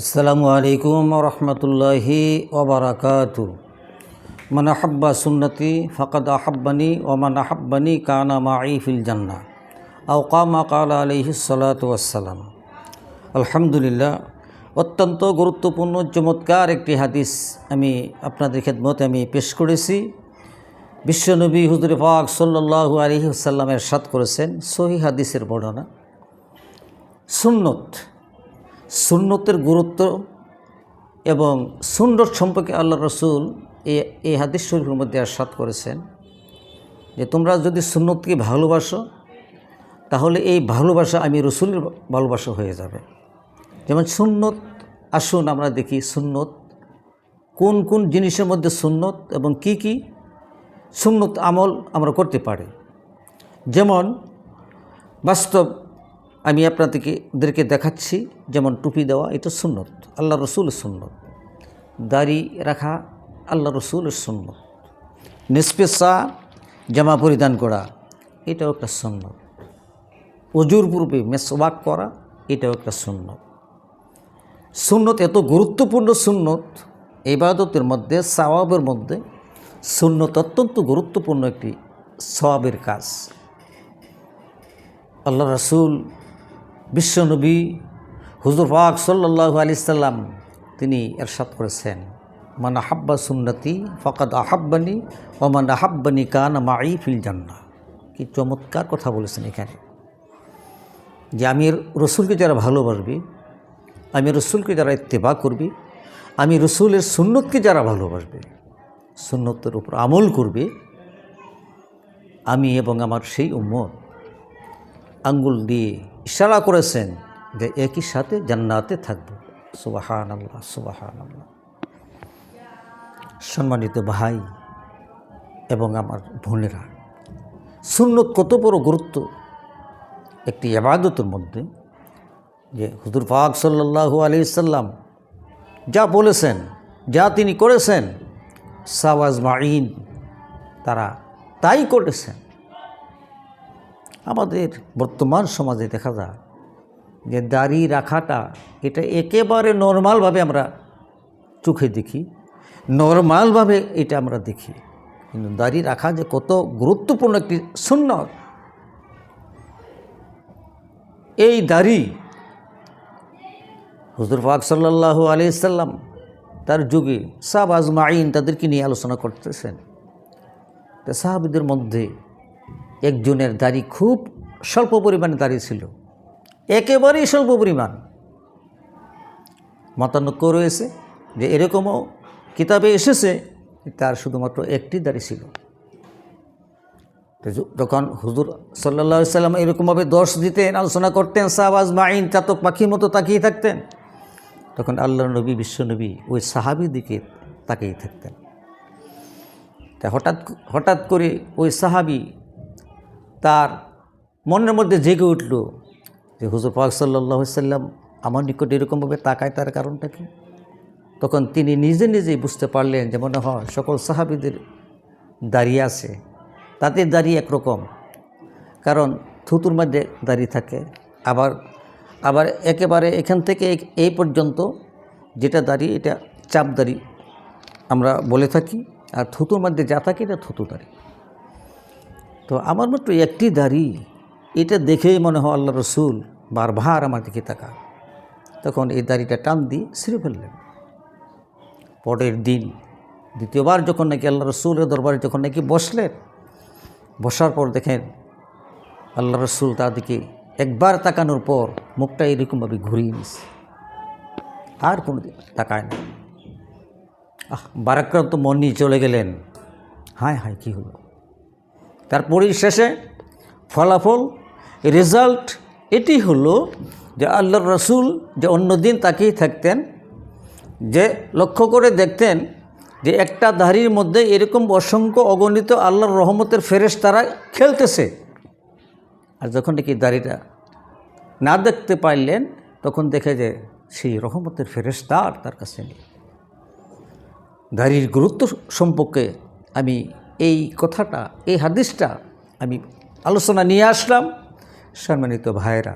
আসসালামু আলাইকুম রহমতুল্লাহি ওবরাকাত মান আহাব্বা সুন্নতি ফকদ আহাব্বানি ওমান আহাব্বানি কানা মাই ফিল জান্না আওকামা কালা আলহি সালাতাম আলহামদুলিল্লাহ, অত্যন্ত গুরুত্বপূর্ণ, চমৎকার একটি হাদিস আমি আপনাদের খেদমতে আমি পেশ করেছি। বিশ্বনবী হুজুর পাক সাল্লাল্লাহু আলহি সাল্লামের সাত করেছেন, সহি হাদিসের বর্ণনা। সুন্নত সুন্নতের গুরুত্ব এবং সুন্নত সম্পর্কে আল্লাহ রসুল এই এই হাদিস শরীফের মধ্যে আশ্বাদ করেছেন যে তোমরা যদি সুন্নতকে ভালোবাসো, তাহলে এই ভালোবাসা আমি রসুলের ভালোবাসা হয়ে যাবে। যেমন সুন্নত, আসুন আমরা দেখি সুন্নত, কোন কোন জিনিসের মধ্যে সুন্নত এবং কি কি সুন্নত আমল আমরা করতে পারি। যেমন বাস্তব আমি আপনাদেরকে দেখাচ্ছি যেমন টুপি দেওয়া, এটা সুন্নত, আল্লাহ রসুলের সুন্নত। দাড়ি রাখা, আল্লাহ রসুলের সুন্নত। নিষ্পেষা জামা পরিধান করা, এটাও একটা সুন্নত। অজুর পূর্বে মেসওয়াক করা, এটাও একটা সুন্নত। সুন্নত এত গুরুত্বপূর্ণ সুন্নত, ইবাদতের মধ্যে, সওয়াবের মধ্যে, সুন্নত অত্যন্ত গুরুত্বপূর্ণ একটি সওয়াবের কাজ। আল্লাহ রসুল বিশ্বনবী হুজুর পাক সাল্লাহ আলি সাল্লাম তিনি এরশাদ করেছেন। মান আহাব্বা সুন্নতি ফকাত আহাব্বানি ও মান আহাব্বানি কান মাই ফিল জান্না কি চমৎকার কথা বলেছেন এখানে। যে আমি রসুলকে যারা ভালোবাসবি আমি রসুলকে যারা ইত্তেবা করবি আমি রসুলের সুন্নতকে যারা ভালোবাসবে, সুন্নতের উপর আমল করবে, আমি এবং আমার সেই উম্মত আঙ্গুল দিয়ে ইশারা করেছেন যে একই সাথে জান্নাতে থাকব। সুবাহান আল্লাহ সুবাহান আল্লাহ সম্মানিত ভাই এবং আমার বোনেরা, সুন্নত কত বড় গুরুত্ব? একটি আবাদতের মধ্যে যে হুজুর পাক সাল্লাহু আলি সাল্লাম যা বলেছেন, যা তিনি করেছেন, সাওয়াজ মাইন তারা তাই করেছেন। আমাদের বর্তমান সমাজে দেখা যায় যে দাড়ি রাখাটা এটা একেবারে নর্মালভাবে আমরা চোখে দেখি, নর্মালভাবে এটা আমরা দেখি। কিন্তু দাড়ি রাখা যে কত গুরুত্বপূর্ণ একটি সুন্নত, এই দাড়ি হুজুর পাক সাল্লাহ আলি সাল্লাম তার যুগে সাব আজমাইন তাদেরকে নিয়ে আলোচনা করতেছেন। তা সাহাবিদের মধ্যে একজনের দাড়ি খুব স্বল্প পরিমাণে দাঁড়িয়ে ছিল। একেবারেই স্বল্প পরিমাণ। মতানক্য রয়েছে যে এরকমও কিতাবে এসেছে তার শুধুমাত্র একটি দাড়ি ছিল। যখন হুজুর সাল্লা সাল্লাম এরকমভাবে দর্শ দিতেন, আলোচনা করতেন সাহবাজ মাইন চাতক, পাখির মতো তাকিয়ে থাকতেন, তখন আল্লাহ নবী বিশ্বনবী ওই সাহাবি দিকে তাকিয়ে থাকতেন। তা হঠাৎ হঠাৎ করে ওই সাহাবি তার মনের মধ্যে জেগে উঠল যে হুজুর পাক সাল্লাহ সাল্লাম আমার নিকট এরকমভাবে তাকায় তার কারণটা কি? তখন তিনি নিজে নিজেই বুঝতে পারলেন যে মনে হয় সকল সাহাবিদের দাঁড়িয়ে আছে। তাদের দাঁড়িয়ে একরকম। কারণ থুতুর মধ্যে দাঁড়িয়ে থাকে। আবার আবার একেবারে এখান থেকে এই পর্যন্ত যেটা দাঁড়িয়ে এটা চাপ দাঁড়ি আমরা বলে থাকি। আর থুতুর মধ্যে যা থাকে এটা থুতু দাঁড়ি তো আমার মাত্র একটি দাড়ি, এটা দেখেই মনে হয় আল্লাহ রসুল বারবার আমার দিকে তাকা তখন এই দাড়িটা টান দিয়ে ছিঁড়ে ফেললেন। পরের দিন দ্বিতীয়বার যখন নাকি আল্লাহ রসুলের দরবারে যখন নাকি বসলেন, বসার পর দেখেন আল্লাহ রসুল তার দিকে একবার তাকানোর পর মুখটা এরকমভাবে ঘুরিয়ে নিস আর কোনো দিন তাকায় না আহ, বারাক্রান্ত মন নিয়ে চলে গেলেন। হায় হায়, কী হলো? তার পরিশেষে ফলাফল রেজাল্ট এটি হলো যে আল্লাহর রসুল যে অন্যদিন তাকিয়ে থাকতেন, যে লক্ষ্য করে দেখতেন যে একটা দাড়ির মধ্যে এরকম অসংখ্য অগণিত আল্লাহর রহমতের ফেরেশ তারা খেলতেছে। আর যখন নাকি দাড়িটা না দেখতে পারলেন তখন দেখে যে সেই রহমতের ফেরেশতার তার কাছে নেই। দাড়ির গুরুত্ব সম্পর্কে আমি এই কথাটা, এই হাদিসটা আমি আলোচনা নিয়ে আসলাম। সম্মানিত ভাইয়েরা,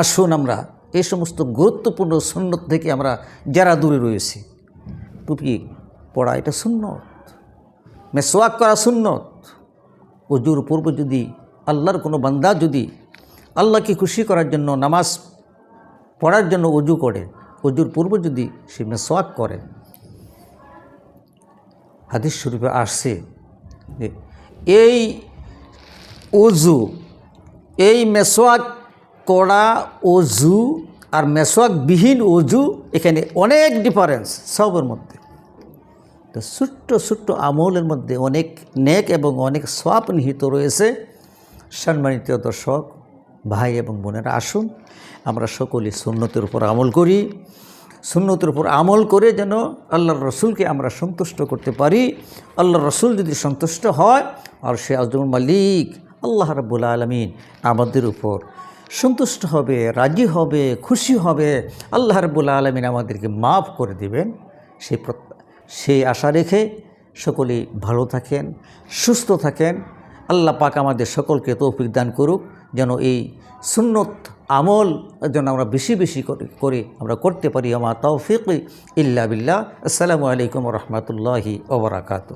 আসুন আমরা এই সমস্ত গুরুত্বপূর্ণ সুন্নত থেকে আমরা যারা দূরে রয়েছি, টুপি পড়া এটা সুন্নত মেসোয়াক করা সুন্নত। অজুর পূর্ব যদি আল্লাহর কোনো বান্দা যদি আল্লাহকে খুশি করার জন্য, নামাজ পড়ার জন্য অজু করে, অজুর পূর্ব যদি সে মেসোয়াক করে হাদিস শরীফে আসছে এই অজু এই মেসোয়াক করা অজু আর মেসোয়াকবিহীন অজু এখানে অনেক ডিফারেন্স সবের মধ্যে। তো ছোট্ট ছোট্ট আমলের মধ্যে অনেক নেক এবং অনেক সব নিহিত রয়েছে। সম্মানিত দর্শক, ভাই এবং বোনেরা, আসুন, আমরা সকলে সুন্নতের উপর আমল করি। সুন্নতের উপর আমল করে যেন আল্লাহর রসুলকে আমরা সন্তুষ্ট করতে পারি। আল্লাহর রসুল যদি সন্তুষ্ট হয়, আর সে আজমুল মালিক, আল্লাহ রাবুল আলমিন আমাদের উপর সন্তুষ্ট হবে, রাজি হবে, খুশি হবে, আল্লাহ রাবুল আলমিন আমাদেরকে মাফ করে দিবেন। সেই সেই আশা রেখে সকলেই ভালো থাকেন, সুস্থ থাকেন। আল্লাহ পাক আমাদের সকলকে তৌফিক দান করুক। যেন এই সুন্নত আমল যেন আমরা বেশি বেশি করে আমরা করতে পারি। আমার তৌফিক ইল্লা বিল্লাহ। আসসালামু আলাইকুম রহমতুল্লাহি ওবরাকাতু